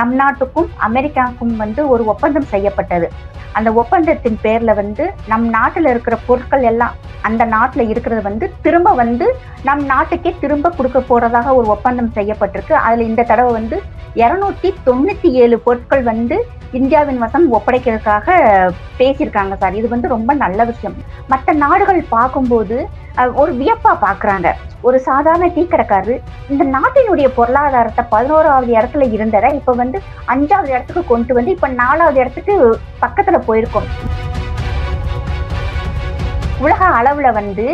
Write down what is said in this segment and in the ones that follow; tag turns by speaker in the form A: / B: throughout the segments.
A: நம் நாட்டுக்கும் அமெரிக்காவுக்கும் வந்து ஒரு ஒப்பந்தம் செய்யப்பட்டது. அந்த ஒப்பந்தத்தின் பேரில் வந்து நம் நாட்டில் இருக்கிற பொருட்கள் எல்லாம் அந்த நாட்டில் இருக்கிறது வந்து திரும்ப வந்து நம் நாட்டுக்கே திரும்ப கொடுக்க போகிறதாக ஒரு ஒப்பந்தம் செய்யப்பட்டிருக்கு. அதில் இந்த தடவை வந்து இரநூத்தி தொண்ணூற்றி ஏழு பொருட்கள் வந்து இந்தியாவின் வசம் ஒப்படைக்கிறதுக்காக பேசியிருக்காங்க சார். இது வந்து ரொம்ப நல்ல விஷயம். மற்ற நாடுகள் பார்க்கும்போது ஒரு வியப்பா பாக்குறாங்க. ஒரு சாதாரண டீ இந்த நாட்டினுடைய பொருளாதாரத்தை பதினோராவது இடத்துல இருந்ததை இப்ப வந்து அஞ்சாவது இடத்துக்கு கொண்டு வந்து இப்ப நாலாவது இடத்துக்கு பக்கத்துல போயிருக்கோம். உலக அளவில் வந்து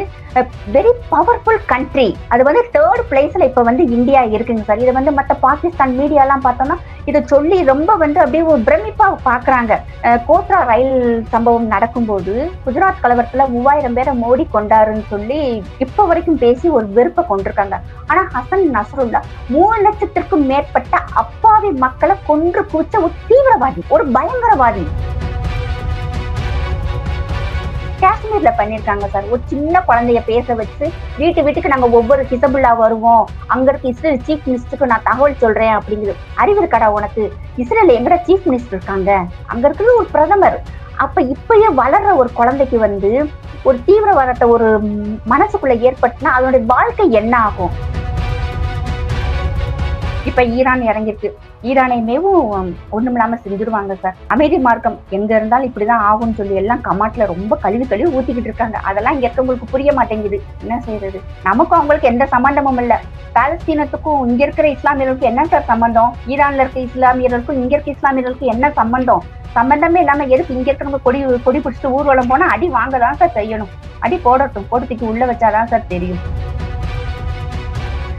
A: வெரி பவர்ஃபுல் கண்ட்ரி அது வந்து தேர்ட் பிளேஸில் இப்போ வந்து இந்தியா இருக்குங்க சார் இதை வந்து மற்ற பாகிஸ்தான் மீடியாலாம் பார்த்தோம்னா இதை சொல்லி ரொம்ப வந்து அப்படியே ஒரு பிரமிப்பாக பார்க்குறாங்க. கோத்ரா ரயில் சம்பவம் நடக்கும்போது குஜராத் கலவரத்தில் மூவாயிரம் பேரை மோடி கொண்டாருன்னு சொல்லி இப்போ வரைக்கும் பேசி ஒரு வெறுப்பை கொண்டிருக்காங்க. ஆனால் ஹசன் நசருல்லா மூணு லட்சத்திற்கும் மேற்பட்ட அப்பாவி மக்களை கொன்று குவிச்ச ஒரு தீவிரவாதி ஒரு பயங்கரவாதி. காஷ்மீர்ல பண்ணிருக்காங்க சார் ஒரு சின்ன குழந்தைய பேச வச்சு வீட்டு வீட்டுக்கு நாங்க ஒவ்வொரு ஹிசபுல்லா வருவோம். அங்க இருக்க இஸ்ரேல் சீஃப் மினிஸ்டருக்கு நான் தகவல் சொல்றேன் அப்படிங்கிறது அறிவு இருக்கடா உனக்கு? இஸ்ரேல் எங்கட சீஃப் மினிஸ்டர் இருக்காங்க? அங்க இருக்கிறது ஒரு பிரதமர். அப்ப இப்பயே வளர்ற ஒரு குழந்தைக்கு வந்து ஒரு தீவிரவாதத்தை ஒரு மனசுக்குள்ள ஏற்பட்டுனா அதனுடைய வாழ்க்கை என்ன ஆகும்? இப்ப ஈரான் இறங்கிருக்கு. ஈரானையுமேவும் ஒண்ணுமில்லாம செஞ்சிருவாங்க சார் அமைதி மார்க்கம் எங்க இருந்தாலும் இப்படிதான் ஆகும்னு சொல்லி எல்லாம் கமாட்ல ரொம்ப கழுவி கழுவி ஊத்திக்கிட்டு இருக்காங்க. அதெல்லாம் இங்க இருக்கவங்களுக்கு புரிய மாட்டேங்குது. என்ன செய்யறது நமக்கும் அவங்களுக்கு எந்த சம்பந்தமும் இல்ல. பாலஸ்தீனத்துக்கும் இங்க இருக்கிற இஸ்லாமியர்களுக்கும் என்ன சார் சம்பந்தம்? ஈரான்ல இருக்க இஸ்லாமியர்களுக்கும் இங்க இருக்க இஸ்லாமியர்களுக்கும் என்ன சம்பந்தம்? சம்பந்தமே இல்லாம எதுக்கு இங்க இருக்கிறவங்க கொடி கொடி பிடிச்சிட்டு ஊர்வலம் போனா அடி வாங்க தான் சார் செய்யணும். அடி போடட்டும். போட்டு தூக்கி உள்ள வச்சாதான் சார் தெரியும்.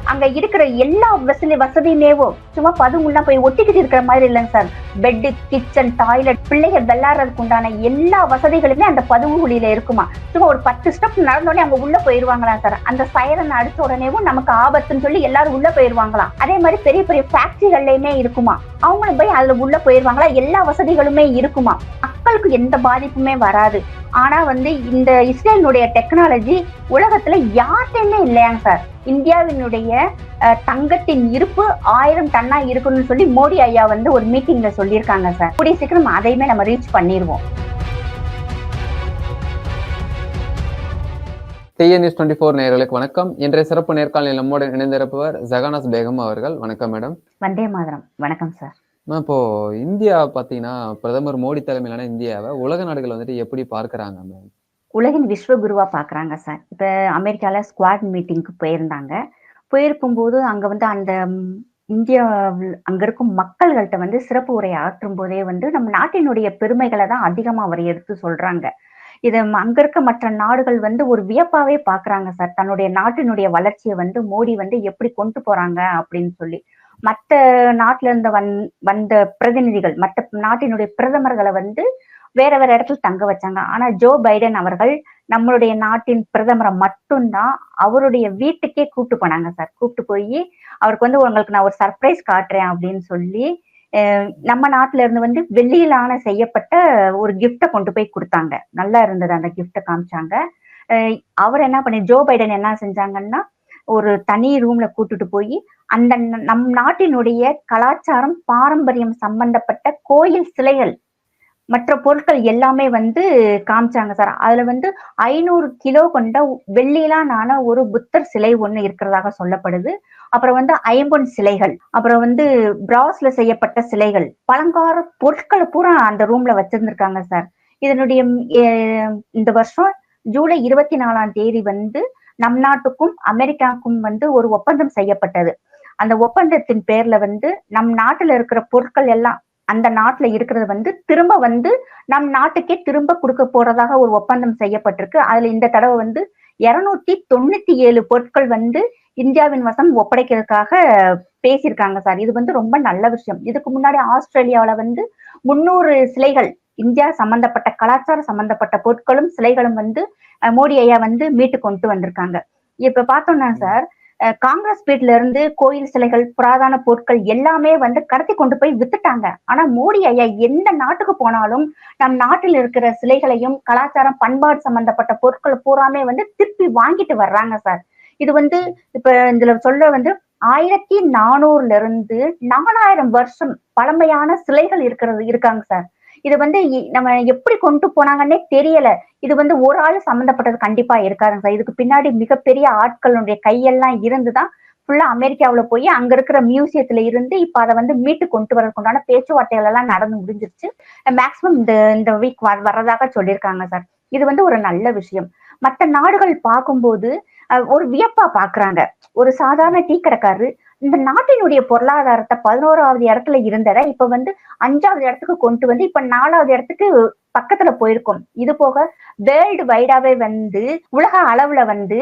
A: அங்க இருக்கிற எல்லா வசதி வசதியுமேவும் சும்மா பதுங்குள்ள போய் ஒட்டிக்கிட்டு இருக்கிற மாதிரி இல்லைங்க சார். பெட்டு கிச்சன் டாய்லெட் பிள்ளைகள் விளையாடுறதுக்கு உண்டான எல்லா வசதிகளுமே அந்த பதுங்குழியில இருக்குமா? சும்மா ஒரு பத்து ஸ்டெப் நடந்தோடனே அவங்க உள்ள போயிருவாங்களா சார்? அந்த சைரன் அடிச்ச உடனேவும் நமக்கு ஆபத்துன்னு சொல்லி எல்லாரும் உள்ள போயிருவாங்களாம் அதே மாதிரி பெரிய பெரிய ஃபேக்டரிகள்லயுமே இருக்குமா? அவங்களும் போய் அதுல உள்ள போயிருவாங்களா? எல்லா வசதிகளுமே இருக்குமா? மக்களுக்கு எந்த பாதிப்புமே வராது. ஆனா வந்து இந்த இஸ்ரேலினுடைய டெக்னாலஜி உலகத்துல யார்கிட்டயுமே இல்லையாங்க சார். இந்தியாவினுடைய தங்கத்தின் இருப்பு ஆயிரம் டன்னா இருக்குன்னு சொல்லி மோடி ஐயா வந்து ஒரு மீட்டிங்ல சொல்லியிருக்காங்க சார். கூடிய சீக்கிரம் அதையுமே நம்ம ரீச் பண்ணிடுவோம்
B: டிஎன் நியூஸ் டுவெண்ட்டி ஃபோர் நேயர்களுக்கு வணக்கம். இன்றைய சிறப்பு நேர்காணலில் நம்முடன் இணைந்திருப்பவர் ஜெகநாஸ் பேகம் அவர்கள். வணக்கம் மேடம்.
A: வந்தே மாதரம். வணக்கம் சார்.
B: இப்போ இந்தியா பார்த்தீங்கன்னா பிரதமர் மோடி தலைமையிலான இந்தியாவை உலக நாடுகள் வந்துட்டு எப்படி பார்க்கறாங்க மேம்?
A: உலகின் விஸ்வகுருவா பாக்குறாங்க சார். இப்ப அமெரிக்கால ஸ்குவாட் மீட்டிங்க்கு போயிருந்தாங்க. போயிருக்கும்போது அங்க வந்து அந்த இந்தியா இந்தியாவில் அங்க இருக்கும் மக்கள்கள்ட்ட வந்து சிறப்பு உரை ஆற்றும் போதே வந்து நம்ம நாட்டினுடைய பெருமைகளை தான் அதிகமா அவர் எடுத்து சொல்றாங்க. இதை அங்க இருக்க மற்ற நாடுகள் வந்து ஒரு வியப்பாவே பாக்குறாங்க சார். தன்னுடைய நாட்டினுடைய வளர்ச்சியை வந்து மோடி வந்து எப்படி கொண்டு போறாங்க அப்படின்னு சொல்லி. மத்த நாட்டில இருந்து வந் வந்த பிரதிநிதிகள் மற்ற நாட்டினுடைய பிரதமர்களை வந்து வேற வேற இடத்துல தங்க வச்சாங்க. ஆனா ஜோ பைடன் அவர்கள் நம்மளுடைய நாட்டின் பிரதமரை மட்டும்தான் அவருடைய வீட்டுக்கே கூப்பிட்டு போனாங்க சார். கூப்பிட்டு போய் அவருக்கு வந்து உங்களுக்கு நான் ஒரு சர்ப்ரைஸ் காட்டுறேன் அப்படின்னு சொல்லி நம்ம நாட்டுல இருந்து வந்து வெள்ளியிலான செய்யப்பட்ட ஒரு கிஃப்டை கொண்டு போய் கொடுத்தாங்க. நல்லா இருந்தது அந்த கிஃப்டை காமிச்சாங்க. அவர் என்ன பண்ணி ஜோ பைடன் என்ன செஞ்சாங்கன்னா ஒரு தனி ரூம்ல கூட்டிட்டு போய் அந்த நம் நாட்டினுடைய கலாச்சாரம் பாரம்பரியம் சம்பந்தப்பட்ட கோயில் சிலைகள் மற்ற பொருட்கள் எல்லாமே வந்து காமிச்சாங்க சார். அதுல வந்து ஐநூறு கிலோ கொண்ட வெள்ளியிலான ஒரு புத்தர் சிலை ஒண்ணு இருக்கிறதாக சொல்லப்படுது. அப்புறம் வந்து ஐம்பொன் சிலைகள் அப்புறம் வந்து பிராஸ்ல செய்யப்பட்ட சிலைகள் பழங்கார பொருட்களை பூரா அந்த ரூம்ல வச்சிருந்திருக்காங்க சார். இதனுடைய இந்த வருஷம் ஜூலை இருபத்தி நாலாம் தேதி வந்து நம் நாட்டுக்கும் அமெரிக்காவுக்கும் வந்து ஒரு ஒப்பந்தம் செய்யப்பட்டது. அந்த ஒப்பந்தத்தின் பேர்ல வந்து நம் நாட்டுல இருக்கிற பொருட்கள் எல்லாம் அந்த நாட்டுல இருக்கிறது வந்து திரும்ப வந்து நம் நாட்டுக்கே திரும்ப கொடுக்க போறதாக ஒரு ஒப்பந்தம் செய்யப்பட்டிருக்கு. அதுல இந்த தடவை வந்து இருநூத்தி தொண்ணூத்தி ஏழு பொருட்கள் வந்து இந்தியாவின் வசம் ஒப்படைக்கிறதுக்காக பேசியிருக்காங்க சார். இது வந்து ரொம்ப நல்ல விஷயம். இதுக்கு முன்னாடி ஆஸ்திரேலியாவுல வந்து முன்னூறு சிலைகள் இந்தியா சம்பந்தப்பட்ட கலாச்சார சம்பந்தப்பட்ட பொருட்களும் சிலைகளும் வந்து மோடி ஐயா வந்து மீட்டு கொண்டு வந்திருக்காங்க. இப்ப பார்த்தோம்னா சார் காங்கிரஸ் வீட்ல இருந்து கோயில் சிலைகள் புராதன பொருட்கள் எல்லாமே வந்து கடத்தி கொண்டு போய் வித்துட்டாங்க. ஆனா மோடி ஐயா எந்த நாட்டுக்கு போனாலும் நம் நாட்டில் இருக்கிற சிலைகளையும் கலாச்சாரம் பண்பாடு சம்பந்தப்பட்ட பொருட்கள் பூராமே வந்து திருப்பி வாங்கிட்டு வர்றாங்க சார். இது வந்து இப்ப இதுல சொல்ல வந்து ஆயிரத்தி நானூறுல இருந்து நாலாயிரம் வருஷம் பழமையான சிலைகள் இருக்கிறது இருக்காங்க சார். இது வந்து இ- நம்ம எப்படி கொண்டு போனாங்கன்னே தெரியல. இது வந்து ஒரு ஆள் சம்மந்தப்பட்டது கண்டிப்பா இருக்காதுங்க சார். இதுக்கு பின்னாடி மிகப்பெரிய ஆட்களுடைய கையெல்லாம் இருந்துதான் ஃபுல்லா அமெரிக்காவுல போய் அங்க இருக்கிற மியூசியத்துல இருந்து இப்ப அதை வந்து மீட்டு கொண்டு வரதுக்கு உண்டான பேச்சுவார்த்தைகள் எல்லாம் நடந்து முடிஞ்சிருச்சு. மேக்சிமம் இந்த இந்த வீக் வர்றதாக சொல்லியிருக்காங்க சார். இது வந்து ஒரு நல்ல விஷயம். மற்ற நாடுகள் பார்க்கும்போது ஒரு வியப்பா பாக்குறாங்க. ஒரு சாதாரண டீ கடைக்காரரு இந்த நாட்டினுடைய பொருளாதாரத்தை பதினோராவது இடத்துல இருந்ததை இப்ப வந்து அஞ்சாவது இடத்துக்கு கொண்டு வந்து இப்ப நாலாவது இடத்துக்கு பக்கத்துல போயிருக்கோம். இது போக வேர்ல்டு வைடாவே வந்து உலக அளவுல வந்து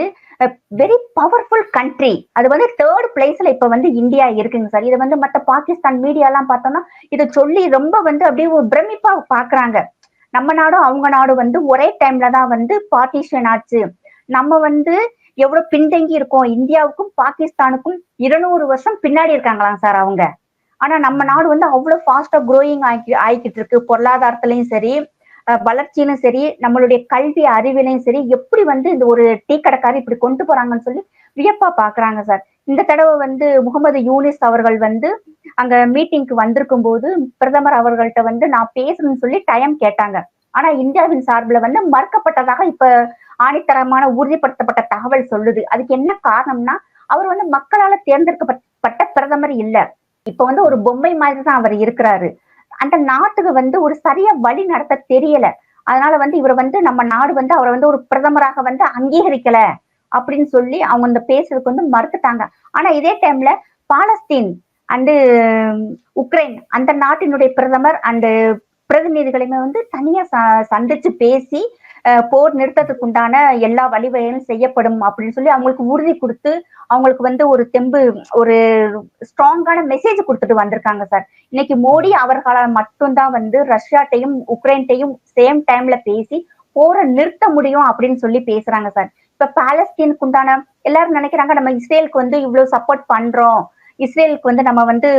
A: வெரி பவர்ஃபுல் கண்ட்ரி அது வந்து தேர்ட் பிளேஸ்ல இப்ப வந்து இந்தியா இருக்குங்க சார் இதை வந்து மத்த பாகிஸ்தான் மீடியா எல்லாம் பார்த்தோம்னா இதை சொல்லி ரொம்ப வந்து அப்படியே ஒரு பிரமிப்பா பாக்குறாங்க நம்ம நாடும் அவங்க நாடும் வந்து ஒரே டைம்ல தான் வந்து பார்ட்டிஷன் ஆச்சு. நம்ம வந்து எவ்வளவு பின்தங்கி இருக்கோம்? இந்தியாவுக்கும் பாகிஸ்தானுக்கும் இருநூறு வருஷம் பின்னாடி இருக்காங்களாம் சார் அவங்க. ஆனா நம்ம நாடு வந்து அவ்வளவு ஃபாஸ்டா குரோயிங் ஆகி ஆகிக்கிட்டு இருக்கு. பொருளாதாரத்திலயும் சரி அஹ் வளர்ச்சியிலும் சரி நம்மளுடைய கல்வி அறிவிலையும் சரி எப்படி வந்து இந்த ஒரு டீ கடைக்காரர் இப்படி கொண்டு போறாங்கன்னு சொல்லி வியப்பா பாக்குறாங்க சார். இந்த தடவை வந்து முகமது யூனிஸ் அவர்கள் வந்து அங்க மீட்டிங்க்கு வந்திருக்கும் போது பிரதமர் அவர்கள்ட்ட வந்து நான் பேசணும்னு சொல்லி டைம் கேட்டாங்க. ஆனா இந்தியாவின் சார்பில் வந்து மறுக்கப்பட்டதாக இப்ப ஆணித்தரமான உறுதிப்படுத்தப்பட்ட தகவல் சொல்லுது. அதுக்கு என்ன காரணம்னா அவர் வந்து மக்களால தேர்ந்தெடுக்கப்பட்ட பிரதமர் இல்ல. இப்ப வந்து ஒரு பொம்மை மாதிரி தான் அவர் இருக்கிறாரு. அந்த நாட்டுக்கு வந்து ஒரு சரியா வழி நடத்த தெரியல. அதனால வந்து இவர் வந்து நம்ம நாடு வந்து அவரை வந்து ஒரு பிரதமராக வந்து அங்கீகரிக்கல அப்படின்னு சொல்லி அவங்க இந்த பேசுறதுக்கு வந்து மறுத்துட்டாங்க. ஆனா இதே டைம்ல பாலஸ்தீன் அண்டு உக்ரைன் அந்த நாட்டினுடைய பிரதமர் அண்டு பிரதிநிதிகளையுமே வந்து தனியா ச- சந்திச்சு பேசி போர் நிறுத்தத்துக்கு உண்டான எல்லா வழிவகையும் செய்யப்படும் அப்படின்னு சொல்லி அவங்களுக்கு உறுதி கொடுத்து அவங்களுக்கு வந்து ஒரு தெம்பு ஒரு ஸ்ட்ராங்கான மெசேஜ் கொடுத்துட்டு வந்திருக்காங்க சார். இன்னைக்கு மோடி அவர்களால் மட்டும்தான் வந்து ரஷ்யாட்டையும் உக்ரைன்ட்டையும் சேம் டைம்ல பேசி போரை நிறுத்த முடியும் அப்படின்னு சொல்லி பேசுறாங்க சார். இப்ப பாலஸ்தீனுக்கு உண்டான எல்லாரும் நினைக்கிறாங்க நம்ம இஸ்ரேலுக்கு வந்து இவ்வளவு சப்போர்ட் பண்றோம். இஸ்ரேலுக்கு வந்து நம்ம வந்து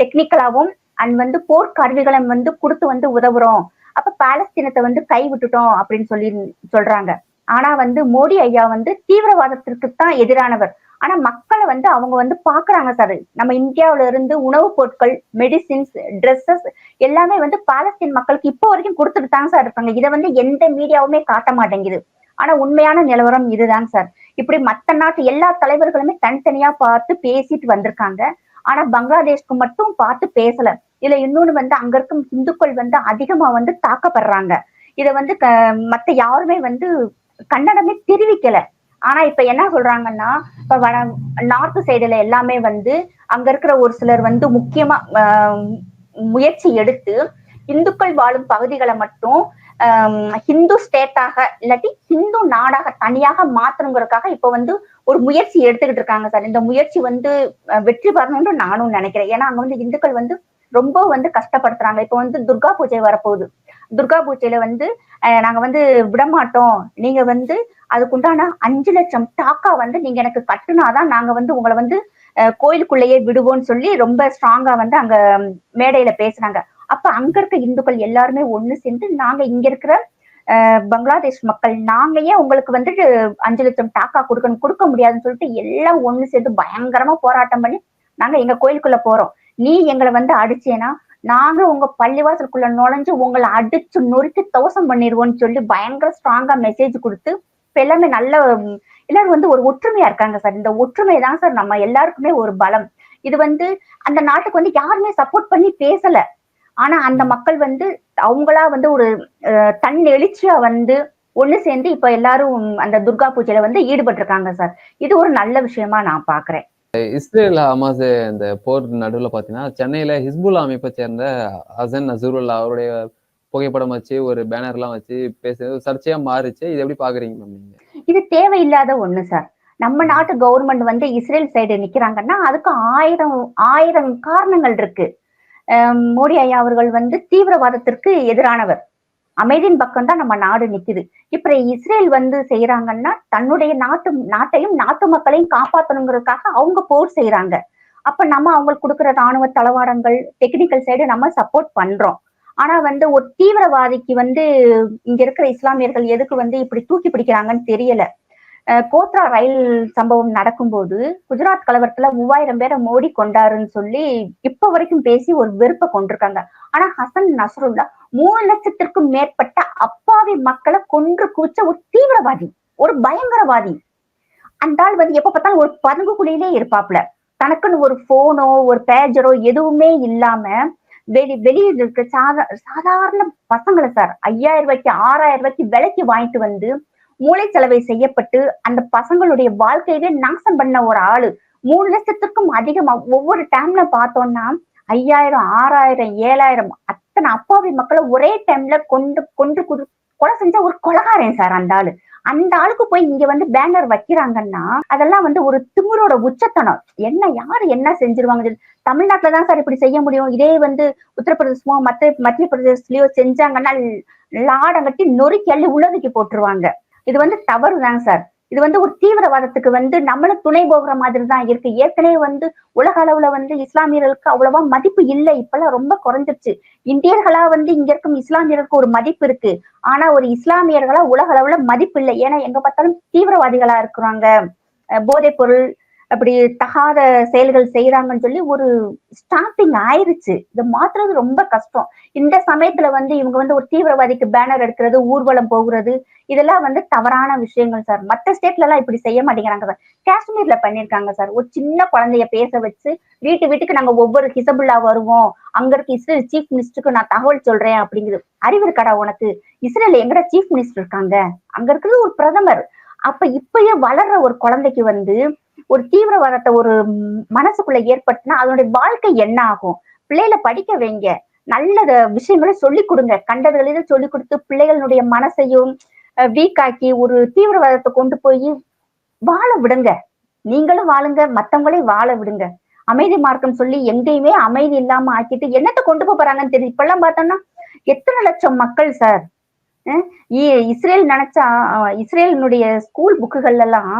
A: டெக்னிக்கலாவும் அண்ட் வந்து போர்க்கருவிகளை வந்து கொடுத்து வந்து உதவுறோம். அப்ப பாலஸ்தீனத்தை வந்து கை விட்டுட்டோம் அப்படின்னு சொல்லி சொல்றாங்க. ஆனா வந்து மோடி ஐயா வந்து தீவிரவாதத்திற்கு தான் எதிரானவர். ஆனா மக்களை வந்து அவங்க வந்து பாக்குறாங்க சார் நம்ம இந்தியாவில இருந்து உணவுப் பொருட்கள் மெடிசின்ஸ் ட்ரெஸ்ஸஸ் எல்லாமே வந்து பாலஸ்தீன் மக்களுக்கு இப்போ வரைக்கும் கொடுத்துட்டு தாங்க சார் இருப்பாங்க இதை வந்து எந்த மீடியாவுமே காட்ட மாட்டேங்குது. ஆனா உண்மையான நிலவரம் இதுதாங்க சார் இப்படி மத்த நாட்டு எல்லா தலைவர்களுமே தனித்தனியா பார்த்து பேசிட்டு வந்திருக்காங்க. ஆனா பங்களாதேஷ்க்கு மட்டும் பார்த்து பேசல. இதுல இன்னொன்னு வந்து அங்க இருக்கும் இந்துக்கள் வந்து அதிகமா வந்து தாக்கப்படுறாங்க. இத வந்து மத்த யாருமே வந்து கன்னடமே தெரிவிக்கல. ஆனா இப்ப என்ன சொல்றாங்கன்னா இப்ப வட நார்த் சைடுல எல்லாமே வந்து அங்க இருக்கிற ஒரு சிலர் வந்து முக்கியமா ஆஹ், முயற்சி எடுத்து இந்துக்கள் வாழும் பகுதிகளை மட்டும் ஆஹ், ஹிந்து ஸ்டேட்டாக இல்லாட்டி ஹிந்து நாடாக தனியாக மாத்தணுங்கிறதுக்காக இப்ப வந்து ஒரு முயற்சி எடுத்துக்கிட்டு இருக்காங்க சார். இந்த முயற்சி வந்து வெற்றி பெறணும்னு நானும் நினைக்கிறேன். ஏன்னா அங்க வந்து இந்துக்கள் வந்து ரொம்ப வந்து கஷ்டப்படுத்துறாங்க. இப்ப வந்து துர்கா பூஜை வரப்போகுது. துர்கா பூஜையில வந்து நாங்க வந்து விடமாட்டோம். நீங்க வந்து அதுக்குண்டான அஞ்சு லட்சம் டாக்கா வந்து நீங்க எனக்கு கட்டுனாதான் நாங்க வந்து உங்களை வந்து கோயிலுக்குள்ளேயே விடுவோம்னு சொல்லி ரொம்ப ஸ்ட்ராங்கா வந்து அங்க மேடையில பேசுறாங்க. அப்ப அங்க இருக்க இந்துக்கள் எல்லாருமே ஒண்ணு சேர்ந்து நாங்க இங்க இருக்கிற பங்களாதேஷ் மக்கள் நாங்க ஏன் உங்களுக்கு வந்துட்டு அஞ்சு லட்சம் டாக்கா கொடுக்கணும் கொடுக்க முடியாதுன்னு சொல்லிட்டு எல்லாம் ஒண்ணு சேர்ந்து பயங்கரமா போராட்டம் பண்ணி நாங்க எங்க கோயிலுக்குள்ள போறோம். நீ எங்களை வந்து அடிச்சேனா நாங்க உங்க பள்ளிவாசலுக்குள்ள நுழைஞ்சு உங்களை அடிச்சு நொறுக்கி தோசம் பண்ணிடுவோம்னு சொல்லி பயங்கர ஸ்ட்ராங்கா மெசேஜ் கொடுத்து இப்போ எல்லாமே நல்ல எல்லாரும் வந்து ஒரு ஒற்றுமையா இருக்காங்க சார். இந்த ஒற்றுமை தான் சார் நம்ம எல்லாருக்குமே ஒரு பலம். இது வந்து அந்த நாட்டுக்கு வந்து யாருமே சப்போர்ட் பண்ணி பேசல. ஆனா அந்த மக்கள் வந்து அவங்களா வந்து ஒரு அஹ், தன் எழுச்சியா வந்து ஒண்ணு சேர்ந்து இப்ப எல்லாரும் அந்த துர்கா பூஜையில வந்து ஈடுபட்டு இருக்காங்க சார். இது ஒரு நல்ல விஷயமா நான் பாக்குறேன்.
B: இஸ்ரேல் ஹமாஸ் இந்த போர் நடுவுல பாத்தீங்கன்னா சென்னையில ஹிஸ்புல்லா அமைப்பை சேர்ந்த ஹசன் நசருல்லா அவருடைய புகைப்படம் வச்சு ஒரு பேனர்லாம் வச்சு பேசுறது சர்ச்சையா மாறுச்சு. இது எப்படி பாக்குறீங்க மேம் நீங்க?
A: இது தேவையில்லாத ஒண்ணு சார் நம்ம நாட்டு கவர்மெண்ட் வந்து இஸ்ரேல் சைடு நிக்கிறாங்கன்னா அதுக்கு ஆயிரம் ஆயிரம் காரணங்கள் இருக்கு. மோடி ஐயா அவர்கள் வந்து தீவிரவாதத்திற்கு எதிரானவர். அமைதியின் பக்கம் தான் நம்ம நாடு நிக்குது. இப்ப இஸ்ரேல் வந்து செய்யறாங்கன்னா தன்னுடைய நாட்டு நாட்டையும் நாட்டு மக்களையும் காப்பாற்றணுங்கிறதுக்காக அவங்க போர் செய்யறாங்க அப்ப நம்ம அவங்களுக்கு கொடுக்குற ராணுவ தளவாடங்கள் டெக்னிக்கல் சைடு நம்ம சப்போர்ட் பண்றோம். ஆனா வந்து ஒரு தீவிரவாதிக்கு வந்து இங்க இருக்கிற இஸ்லாமியர்கள் எதுக்கு வந்து இப்படி தூக்கி பிடிக்கிறாங்கன்னு தெரியல. கோத்ரா ரயில் சம்பவம் நடக்கும்போது குஜராத் கலவரத்துல மூவாயிரம் பேரை மோடி கொண்டாருன்னு சொல்லி இப்ப வரைக்கும் பேசி ஒரு வெறுப்பை கொண்டிருக்காங்க. ஆனா ஹசன் நஸ்ருல்லா மூணு லட்சத்திற்கும் மேற்பட்ட அப்பாவி மக்களை கொன்று கூச்ச ஒரு தீவிரவாதி ஒரு பயங்கரவாதி. அந்த ஆள் வந்து எப்ப பார்த்தாலும் ஒரு பதுங்கு குழியிலே இருப்பாப்ல தனக்குன்னு ஒரு போனோ ஒரு பேஜரோ எதுவுமே இல்லாம வெளி வெளியில் இருக்க சாதா சாதாரண பசங்களை சார் ஐயாயிரம் ரூபாய்க்கு ஆறாயிரம் ரூபாய்க்கு விலைக்கு வாங்கிட்டு வந்து மூளை செலவை செய்யப்பட்டு அந்த பசங்களுடைய வாழ்க்கையவே நாசம் பண்ண ஒரு ஆளு. மூணு லட்சத்துக்கும் அதிகமா ஒவ்வொரு டைம்ல பார்த்தோம்னா ஐயாயிரம் ஆறாயிரம் ஏழாயிரம் இத்தனை அப்பாவி மக்களை ஒரே டைம்ல கொண்டு கொண்டு குடு கொலை செஞ்ச ஒரு கொலகாரன் சார் அந்த ஆளு. அந்த ஆளுக்கு போய் இங்க வந்து பேனர் வைக்கிறாங்கன்னா அதெல்லாம் வந்து ஒரு திமிரோட உச்சத்தனம். என்ன யாரு என்ன செஞ்சிருவாங்க தமிழ்நாட்டுலதான் தமிழ்நாட்டுல தான் சார் இப்படி செய்ய முடியும். இதே வந்து உத்தரப்பிரதேசமோ மத்த மத்திய பிரதேசலயோ செஞ்சாங்கன்னா லாடம் கட்டி நொறுக்கி அள்ளி உள்ளதுக்கு போட்டுருவாங்க. இது வந்து தவறுதான் சார் இது வந்து ஒரு தீவிரவாதத்துக்கு வந்து நம்மளும் துணை போகிற மாதிரி தான் இருக்கு. ஏற்கனவே வந்து உலக அளவுல வந்து இஸ்லாமியர்களுக்கு அவ்வளவா மதிப்பு இல்லை. இப்பெல்லாம் ரொம்ப குறைஞ்சிருச்சு. இந்தியர்களா வந்து இங்க இருக்கும் இஸ்லாமியர்களுக்கு ஒரு மதிப்பு இருக்கு. ஆனா ஒரு இஸ்லாமியர்களா உலக அளவுல மதிப்பு இல்லை. ஏன்னா எங்க பார்த்தாலும் தீவிரவாதிகளா இருக்கிறாங்க. அஹ் போதைப் பொருள் அப்படி தகாத செயல்கள் செய்யறாங்கன்னு சொல்லி ஒரு ஸ்டார்டிங் ஆயிருச்சு. இதை மாத்துறது ரொம்ப கஷ்டம். இந்த சமயத்துல வந்து இவங்க வந்து ஒரு தீவிரவாதிக்கு பேனர் எடுக்கிறது ஊர்வலம் போகிறது இதெல்லாம் வந்து தவறான விஷயங்கள் சார் மற்ற ஸ்டேட்ல எல்லாம் இப்படி செய்ய மாட்டேங்கிறாங்க சார் காஷ்மீர்ல பண்ணிருக்காங்க சார் ஒரு சின்ன குழந்தைய பேச வச்சு வீட்டு வீட்டுக்கு நாங்க ஒவ்வொரு ஹிசபுல்லா வருவோம். அங்க இருக்க இஸ்ரேல் சீஃப் மினிஸ்டருக்கு நான் தகவல் சொல்றேன் அப்படிங்குது. அறிவு இருக்காடா உனக்கு? இஸ்ரேல் எங்கடா சீஃப் மினிஸ்டர் இருக்காங்க? அங்க இருக்கிறது ஒரு பிரதமர். அப்ப இப்பயே வளர்ற ஒரு குழந்தைக்கு வந்து ஒரு தீவிரவாதத்தை ஒரு மனசுக்குள்ள ஏற்பட்டுனா அதனுடைய வாழ்க்கை என்ன ஆகும்? பிள்ளைகளை படிக்க வைங்க. நல்ல விஷயங்களை சொல்லி கொடுங்க. கண்டதுகளில சொல்லி கொடுத்து பிள்ளைகளுடைய மனசையும் வீக்காக்கி ஒரு தீவிரவாதத்தை கொண்டு போய் வாழ விடுங்க. நீங்களும் வாழுங்க. மத்தவங்களையும் வாழ விடுங்க. அமைதி மார்க்கம் சொல்லி எங்கேயுமே அமைதி இல்லாம ஆக்கிட்டு என்னத்தை கொண்டு போறாங்கன்னு தெரியும் இப்பெல்லாம் பார்த்தோம்னா எத்தனை லட்சம் மக்கள் சார் இ- இஸ்ரேல் நினைச்சா இஸ்ரேலினுடைய ஸ்கூல் புக்குகள் எல்லாம்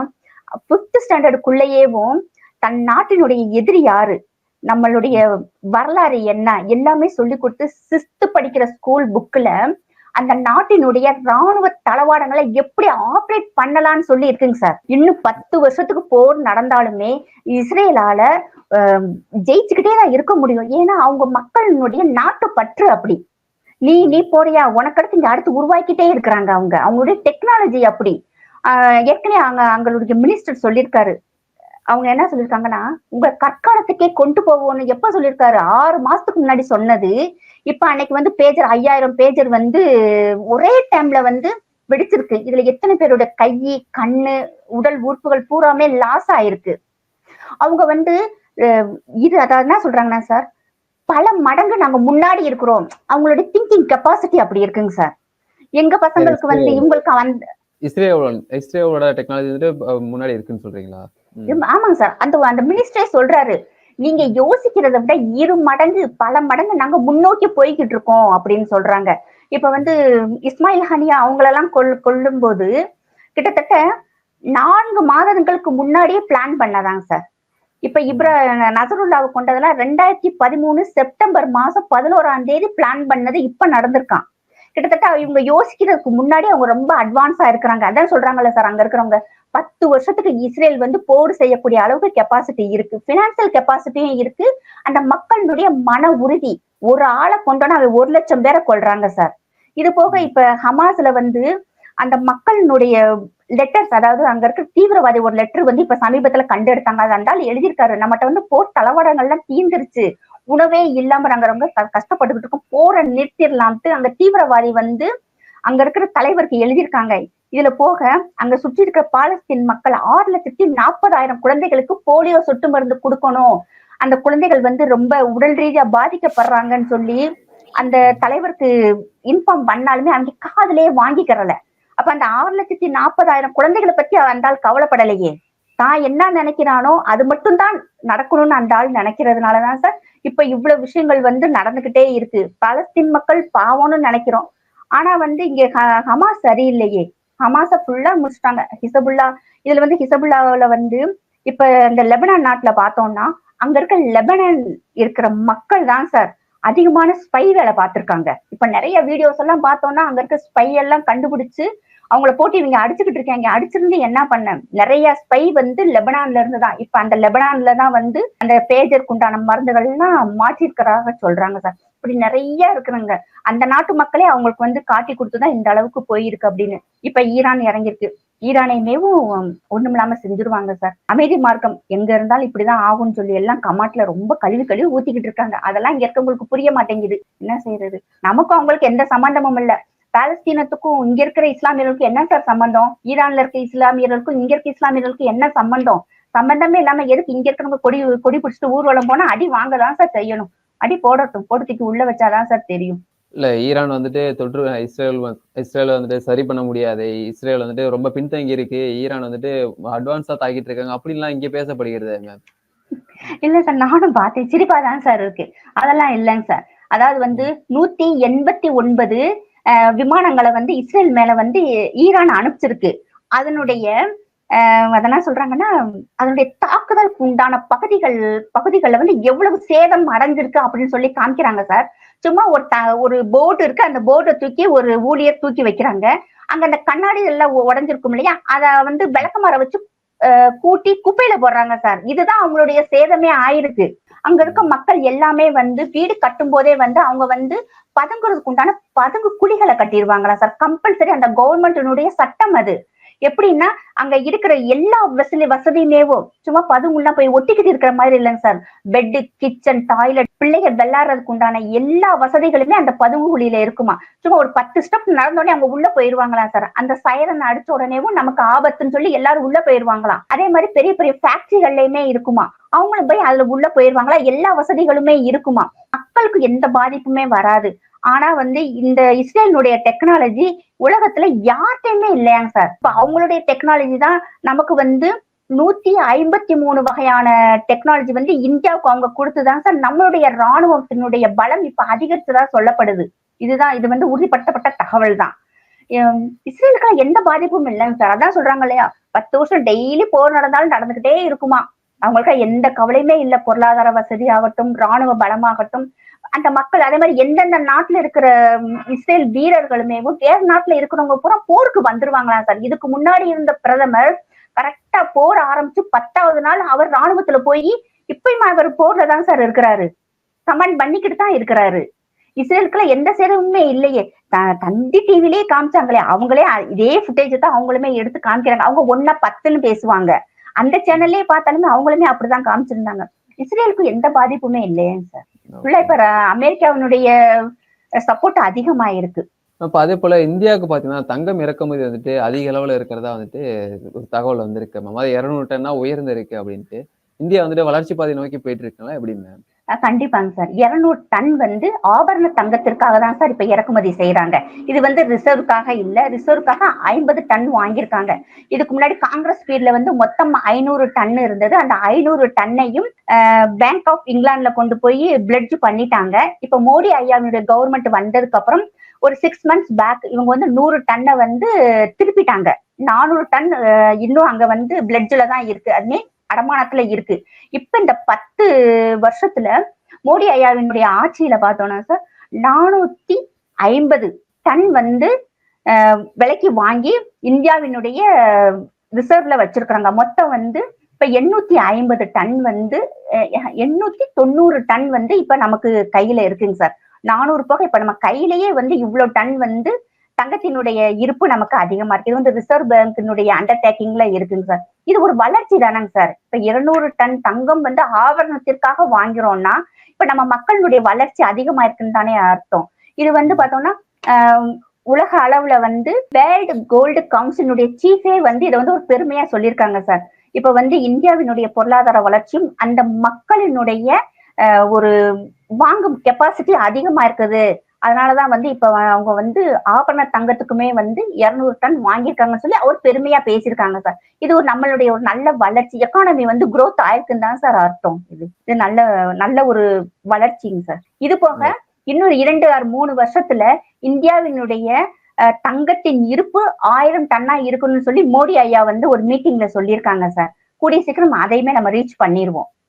A: ஃபிஃப்த் ஸ்டாண்டர்டுக்குள்ளேயேவும் தன் நாட்டினுடைய எதிரி யாரு? நம்மளுடைய வரலாறு என்ன? எல்லாமே சொல்லி கொடுத்து சிஸ்து படிக்கிற ஸ்கூல் புக்ல அந்த நாட்டினுடைய ராணுவ தளவாடங்களை எப்படி ஆப்ரேட் பண்ணலாம்னு சொல்லி இருக்குங்க சார். இன்னும் பத்து வருஷத்துக்கு போர் நடந்தாலுமே இஸ்ரேலால அஹ், ஜெயிச்சுக்கிட்டே தான் இருக்க முடியும். ஏன்னா அவங்க மக்களினுடைய நாட்டு பற்று அப்படி. நீ நீ போறியா? உனக்கு அடுத்து இங்க அடுத்து உருவாக்கிட்டே இருக்கிறாங்க அவங்க. அவங்களுடைய டெக்னாலஜி அப்படி. ஏற்கனவே அங்க அவங்களுடைய மினிஸ்டர் சொல்லியிருக்காரு. அவங்க என்ன சொல்லியிருக்காங்கன்னா உங்க கற்காலத்துக்கே கொண்டு போவோம்னு எப்ப சொல்லியிருக்காரு? ஆறு மாசத்துக்கு முன்னாடி சொன்னது. இப்ப அன்னைக்கு வந்து பேஜர் ஐயாயிரம் பேஜர் வந்து ஒரே டைம்ல வந்து வெடிச்சிருக்கு. இதுல எத்தனை பேரோட கை கண்ணு உடல் உறுப்புகள் பூராமே லாஸ் ஆயிருக்கு. அவங்க வந்து இது அதாவது என்ன சொல்றாங்கன்னா சார் பல மடங்கு நாங்க முன்னாடி இருக்கிறோம். அவங்களுடைய திங்கிங் கெப்பாசிட்டி அப்படி இருக்குங்க சார் எங்க பசங்களுக்கு வந்து. இவங்களுக்கு
B: இஸ்ரேலோட இஸ்ரேலோட டெக்னாலஜி வந்துட்டு முன்னாடி இருக்குன்னு சொல்றீங்களா?
A: ஆமாங்க சார். அந்த அந்த மினிஸ்டரே சொல்றாரு நீங்க யோசிக்கிறத விட இரு மடங்கு பல மடங்கு நாங்க முன்னோக்கி போய்கிட்டு இருக்கோம் அப்படின்னு சொல்றாங்க. இப்ப வந்து இஸ்மாயில் ஹனியா அவங்களெல்லாம் கொல் கொல்லும் போது கிட்டத்தட்ட நான்கு மாதங்களுக்கு முன்னாடியே பிளான் பண்ணதாங்க சார். இப்ப இப்ரா நசருல்லாவை கொண்டதெல்லாம் ரெண்டாயிரத்தி பதிமூணு செப்டம்பர் மாசம் பதினோராம் தேதி பிளான் பண்ணது இப்ப நடந்திருக்கான். கிட்டத்தட்ட இவங்க யோசிக்கிறதுக்கு முன்னாடி அவங்க ரொம்ப அட்வான்ஸா இருக்கிறாங்க. அதான் சொல்றாங்கல்ல சார் அங்க இருக்கிறவங்க பத்து வருஷத்துக்கு இஸ்ரேல் வந்து போர் செய்யக்கூடிய அளவுக்கு கெப்பாசிட்டி இருக்கு. பினான்சியல் கெப்பாசிட்டியும் இருக்கு. அந்த மக்களுடைய மன உறுதி ஒரு ஆளை கொண்டோன்னா அவன் ஒரு லட்சம் பேரை கொள்றாங்க சார் இது போக இப்ப ஹமாஸ்ல வந்து அந்த மக்களினுடைய லெட்டர்ஸ் அதாவது அங்க இருக்க தீவிரவாதி ஒரு லெட்டர் வந்து இப்ப சமீபத்துல கண்டெடுத்தாங்க. அது அந்தால் எழுதியிருக்காரு. நம்மகிட்ட வந்து போர் தளவாடங்கள்லாம் தீந்துருச்சு. உணவே இல்லாம நாங்க ரொம்ப க- கஷ்டப்பட்டுக்கிட்டு இருக்கோம் போற நிறுத்திடலாம்ட்டு அங்க தீவிரவாதி வந்து அங்க இருக்கிற தலைவருக்கு எழுதியிருக்காங்க. இதுல போக அங்க சுற்றி இருக்கிற பாலஸ்தீன் மக்கள் ஆறு லட்சத்தி நாற்பதாயிரம் குழந்தைகளுக்கு போலியோ சொட்டு மருந்து கொடுக்கணும். அந்த குழந்தைகள் வந்து ரொம்ப உடல் ரீதியா பாதிக்கப்படுறாங்கன்னு சொல்லி அந்த தலைவருக்கு இன்ஃபார்ம் பண்ணாலுமே அவங்க காதலே வாங்கிக்கிறல. அப்ப அந்த ஆறு லட்சத்தி நாற்பதாயிரம் குழந்தைகளை பத்தி அந்த கவலைப்படலையே. தான் என்ன நினைக்கிறானோ அது மட்டும் தான் நடக்கணும்னு அந்த ஆள் நினைக்கிறதுனாலதான் சார். இப்ப இவ்வளவு விஷயங்கள் வந்து நடந்துகிட்டே இருக்கு. பலஸ்தீன் மக்கள் பாவம்னு நினைக்கிறோம். ஆனா வந்து இங்க ஹ- ஹமாஸ் சரியில்லையே. ஹமாஸ ஃபுல்லா முடிச்சிட்டாங்க. ஹிசபுல்லா இதுல வந்து ஹிசபுல்லாவுல வந்து இப்ப இந்த லெபனான் நாட்டுல பார்த்தோம்னா அங்க இருக்க லெபனான் இருக்கிற மக்கள் தான் சார் அதிகமான ஸ்பை வேலை பார்த்திருக்காங்க. இப்ப நிறைய வீடியோஸ் எல்லாம் பார்த்தோம்னா அங்க இருக்க ஸ்பை எல்லாம் கண்டுபிடிச்சு அவங்கள போட்டு இவங்க அடிச்சுக்கிட்டு இருக்காங்க. அடிச்சிருந்து என்ன பண்ண? நிறைய ஸ்பை வந்து லெபனான்ல இருந்து தான் இப்ப அந்த லெபனான்ல தான் வந்து அந்த பேஜருக்கு உண்டான மருந்துகள்லாம் மாற்றிருக்கிறதாக சொல்றாங்க சார். இப்படி நிறைய இருக்கிறாங்க அந்த நாட்டு மக்களே அவங்களுக்கு வந்து காட்டி கொடுத்துதான் இந்த அளவுக்கு போயிருக்கு அப்படின்னு. இப்ப ஈரான் இறங்கிருக்கு ஈரானையுமேவும் ஒண்ணும் இல்லாம செஞ்சிருவாங்க சார். அமைதி மார்க்கம் எங்க இருந்தாலும் இப்படிதான் ஆகும்னு சொல்லி எல்லாம் கமாட்ல ரொம்ப கழுவி கழுவி ஊத்திக்கிட்டு இருக்காங்க. அதெல்லாம் இங்க இருக்கவங்களுக்கு புரிய மாட்டேங்குது. என்ன செய்யறது நமக்கும் அவங்களுக்கு எந்த சம்பந்தமும் இல்லை. பாலஸ்தீனத்துக்கும் இங்க இருக்கிற இஸ்லாமியர்களுக்கும் என்ன சார் சம்பந்தம்? ஈரான்ல இருக்க இஸ்லாமியர்களுக்கும் இங்க இருக்க இஸ்லாமியர்களுக்கும் என்ன சம்பந்தம்? சம்பந்தமே இல்லாம எதுக்கு இங்க இருக்கிறவங்க கொடி கொடி பிடிச்சிட்டு ஊர்வலம் போனா அடி வாங்கதான் சார் செய்யணும். அடி போடட்டும் போட்டு உள்ள வச்சாதான் சார் தெரியும்.
B: இல்ல ஈரான் வந்துட்டு தொற்று இஸ்ரேல் இஸ்ரேல் வந்துட்டு சரி பண்ண முடியாது. இஸ்ரேல் வந்துட்டு ரொம்ப பின்தங்கி இருக்கு. ஈரான் வந்துட்டு அட்வான்ஸா தாக்கிட்டு இருக்காங்க. அப்படின்லாம் இங்க பேசப்படுகிறது மேம்
A: இல்ல சார் நானும் பார்த்தேன். சிரிப்பா தான் சார் இருக்கு. அதெல்லாம் இல்லைங்க சார். அதாவது வந்து நூத்தி எண்பத்தி ஒன்பது விமானங்களை வந்து இஸ்ரேல் மேல வந்து ஈரான் அனுப்பிச்சிருக்கு. அதனுடைய அதெல்லாம் சொல்றாங்கன்னா அதனுடைய தாக்குதலுக்கு உண்டான பகுதிகள் பகுதிகளில் வந்து எவ்வளவு சேதம் அடைஞ்சிருக்கு அப்படின்னு சொல்லி காமிக்கிறாங்க சார். சும்மா ஒரு த ஒரு போர்டு இருக்கு. அந்த போர்டை தூக்கி ஒரு ஊழியர் தூக்கி வைக்கிறாங்க. அங்க அந்த கண்ணாடி எல்லாம் உடஞ்சிருக்கும் இல்லையா? அதை வந்து விளக்கமாற வச்சு கூட்டி குப்பையில போடுறாங்க சார். இதுதான் அவங்களுடைய சேதமே ஆயிருக்கு. அங்க இருக்க மக்கள் எல்லாமே வந்து வீடு கட்டும் போதே வந்து அவங்க வந்து பதுங்குறதுக்கு உண்டான பதுங்கு குழிகளை கட்டிடுவாங்களா சார் கம்பல்சரி அந்த கவர்மெண்டினுடைய சட்டம் அது. எப்படின்னா அங்க இருக்கிற எல்லா வசதி வசதியுமேவோ சும்மா பதுங்குள்ள போய் ஒட்டிக்கிட்டு இருக்கிற மாதிரி இல்லைங்க சார். பெட்டு கிச்சன் டாய்லெட் பிள்ளைகள் விளையாடுறதுக்கு உண்டான எல்லா வசதிகளுமே அந்த பதுங்கு குழியில இருக்குமா? சும்மா ஒரு பத்து ஸ்டெப் நடந்தோடனே அவங்க உள்ள போயிருவாங்களா சார்? அந்த சைரன் அடிச்ச உடனேவும் நமக்கு ஆபத்துன்னு சொல்லி எல்லாரும் உள்ள போயிருவாங்களாம் அதே மாதிரி பெரிய பெரிய ஃபேக்டரிகள்லயுமே இருக்குமா? அவங்களும் போய் அதுல உள்ள போயிருவாங்களா? எல்லா வசதிகளுமே இருக்குமா? மக்களுக்கு எந்த பாதிப்புமே வராது. ஆனா வந்து இந்த இஸ்ரேலினுடைய டெக்னாலஜி உலகத்துல யார்கிட்டயுமே இல்லையாங்க சார் இப்ப அவங்களுடைய டெக்னாலஜி தான் நமக்கு வந்து நூத்தி ஐம்பத்தி மூணு வகையான டெக்னாலஜி வந்து இந்தியாவுக்கு அவங்க கொடுத்துதான் சார் நம்மளுடைய ராணுவத்தினுடைய பலம் இப்ப அதிகரிச்சதா சொல்லப்படுது. இதுதான் இது வந்து உறுதிப்படுத்தப்பட்ட தகவல் தான் இஸ்ரேலுக்கு எந்த பாதிப்பும் இல்லைங்க சார் அதான் சொல்றாங்க இல்லையா? பத்து வருஷம் டெய்லி போர் நடந்தாலும் நடந்துகிட்டே இருக்குமா? அவங்களுக்கு எந்த கவலையுமே இல்ல பொருளாதார வசதி ஆகட்டும் ராணுவ பலமாகட்டும். அந்த மக்கள் அதே மாதிரி எந்தெந்த நாட்டுல இருக்கிற இஸ்ரேல் வீரர்களுமே வேறு நாட்டுல இருக்கிறவங்க பூரா போருக்கு வந்துருவாங்களாம் சார். இதுக்கு முன்னாடி இருந்த பிரதமர் கரெக்டா போர் ஆரம்பிச்சு பத்தாவது நாள் அவர் ராணுவத்துல போய் இப்பயும் அவர் போர்ல தான் சார் இருக்கிறாரு. கமெண்ட் பண்ணிக்கிட்டு தான் இருக்கிறாரு. இஸ்ரேலுக்குள்ள எந்த சேதமுமே இல்லையே. த- தந்தி டிவிலேயே காமிச்சாங்களே அவங்களே இதே ஃபுட்டேஜ் தான் அவங்களுமே எடுத்து காமிக்கிறாங்க. அவங்க ஒன்னா பத்துன்னு பேசுவாங்க. அந்த சேனல்லே பார்த்தாலுமே அவங்களுமே அப்படிதான் காமிச்சிருந்தாங்க. இஸ்ரேலுக்கு எந்த பாதிப்புமே இல்லையே சார் ஃபுல்லா இப்ப அமெரிக்காவினுடைய சப்போர்ட் அதிகமா இருக்கு
B: இப்ப அதே போல இந்தியாவுக்கு பாத்தீங்கன்னா தங்கம் இறக்குமதி வந்துட்டு அதிக அளவுல இருக்கிறதா வந்துட்டு ஒரு தகவல் வந்திருக்கு. மேம் அது இருநூறு டன்னா உயர்ந்திருக்கு அப்படின்ட்டு இந்தியா வந்துட்டு வளர்ச்சி பாதை நோக்கி போயிட்டு இருக்கலாம் எப்படி மேம்
A: கண்டிப்பாங்க சார். இருநூறு டன் வந்து ஆபரண தங்கத்திற்காக தான் சார் இப்ப இறக்குமதி செய்யறாங்க இது வந்து ரிசர்வ்க்காக இல்ல ரிசர்வ்க்காக ஐம்பது டன் வாங்கியிருக்காங்க. இதுக்கு முன்னாடி காங்கிரஸ் பீரியட்ல வந்து மொத்தம் ஐநூறு டன் இருந்தது. அந்த ஐநூறு டன்னையும் பேங்க் ஆஃப் இங்கிலாந்துல கொண்டு போய் பிளட்ஜ் பண்ணிட்டாங்க. இப்ப மோடி ஐயாவினுடைய கவர்மெண்ட் வந்ததுக்கு அப்புறம் ஒரு சிக்ஸ் மந்த்ஸ் பேக் இவங்க வந்து நூறு டன்னை வந்து திருப்பிட்டாங்க. நானூறு டன் இன்னும் அங்க வந்து பிளட்ஜ்ல தான் இருக்கு. அதுமே அடமானத்துல இருக்கு. இப்ப இந்த பத்து வருஷத்துல மோடி ஐயாவினுடைய ஆட்சியில பார்த்தோம்னா சார் நானூத்தி ஐம்பது டன் வந்து விலைக்கு வாங்கி இந்தியாவினுடைய ரிசர்வ்ல வச்சிருக்கிறாங்க. மொத்தம் வந்து இப்ப எண்ணூத்தி ஐம்பது டன் வந்து எண்ணூத்தி தொண்ணூறு டன் வந்து இப்ப நமக்கு கையில இருக்குங்க சார் நானூறு போக இப்ப நம்ம கையிலேயே வந்து இவ்வளவு டன் வந்து தங்கத்தினுடைய இருப்பு நமக்கு அதிகமா இருக்கு. இது வந்து ரிசர்வ் பேங்கினுடைய அண்டர்டேக்கிங்ல இருக்குங்க சார். இது ஒரு வளர்ச்சி தானங்க சார். இப்ப இருநூறு டன் தங்கம் வந்து ஆவரணத்திற்காக வாங்குறோம்னா இப்ப நம்ம மக்களுடைய வளர்ச்சி அதிகமா இருக்குன்னு தானே அர்த்தம். இது வந்து பார்த்தோம்னா ஆஹ், உலக அளவுல வந்து வேர்ல்டு கோல்டு கவுன்சிலுடைய சீஃபே வந்து இதை வந்து ஒரு பெருமையா சொல்லியிருக்காங்க சார். இப்ப வந்து இந்தியாவினுடைய பொருளாதார வளர்ச்சியும் அந்த மக்களினுடைய ஆஹ், ஒரு வாங்கும் கெப்பாசிட்டி அதிகமா இருக்குது. அதனாலதான் வந்து இப்ப அவங்க வந்து ஆபரண தங்கத்துக்குமே வந்து இருநூறு டன் வாங்கியிருக்காங்கன்னு சொல்லி அவர் பெருமையா பேசியிருக்காங்க சார். இது ஒரு நம்மளுடைய ஒரு நல்ல வளர்ச்சி எக்கானமி வந்து growth ஆயிருக்குன்னு தான் சார் அர்த்தம் இது. இது நல்ல நல்ல ஒரு வளர்ச்சிங்க சார். இது போக இன்னொரு இரண்டு ஆறு மூணு வருஷத்துல இந்தியாவினுடைய அஹ், தங்கத்தின் இருப்பு ஆயிரம் டன்னா இருக்குன்னு சொல்லி மோடி ஐயா வந்து ஒரு மீட்டிங்ல சொல்லியிருக்காங்க சார். கூடிய சீக்கிரம் அதையுமே நம்ம ரீச் பண்ணிடுவோம்